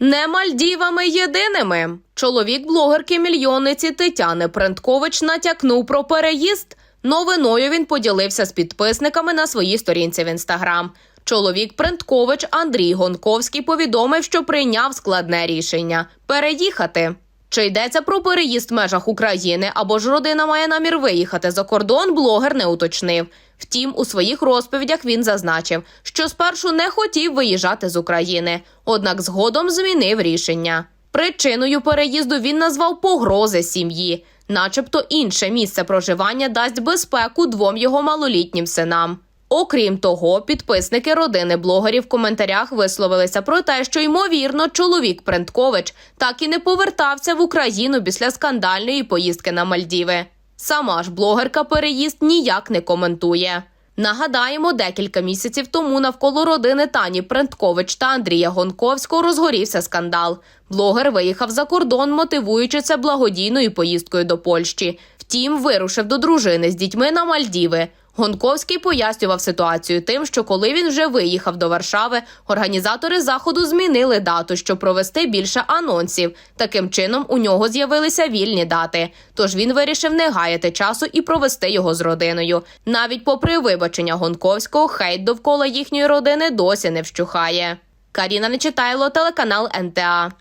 Не Мальдівами єдиними. Чоловік блогерки мільйонниці Тетяни Пренткович натякнув про переїзд. Новиною він поділився з підписниками на своїй сторінці в інстаграм. Чоловік Пренткович Андрій Гонковський повідомив, що прийняв складне рішення переїхати. Чи йдеться про переїзд в межах України або ж родина має намір виїхати за кордон, блогер не уточнив. Втім, у своїх розповідях він зазначив, що спершу не хотів виїжджати з України, однак згодом змінив рішення. Причиною переїзду він назвав погрози сім'ї, начебто інше місце проживання дасть безпеку двом його малолітнім синам. Окрім того, підписники родини блогерів в коментарях висловилися про те, що ймовірно чоловік Пренткович так і не повертався в Україну після скандальної поїздки на Мальдіви. Сама ж блогерка переїзд ніяк не коментує. Нагадаємо, декілька місяців тому навколо родини Тані Пренткович та Андрія Гонковського розгорівся скандал. Блогер виїхав за кордон, мотивуючи це благодійною поїздкою до Польщі. Втім, вирушив до дружини з дітьми на Мальдіви. Гонковський пояснював ситуацію тим, що коли він вже виїхав до Варшави, організатори заходу змінили дату, щоб провести більше анонсів. Таким чином у нього з'явилися вільні дати. Тож він вирішив не гаяти часу і провести його з родиною. Навіть попри вибачення Гонковського, хейт довкола їхньої родини досі не вщухає. Каріна Нечитайло, телеканал НТА.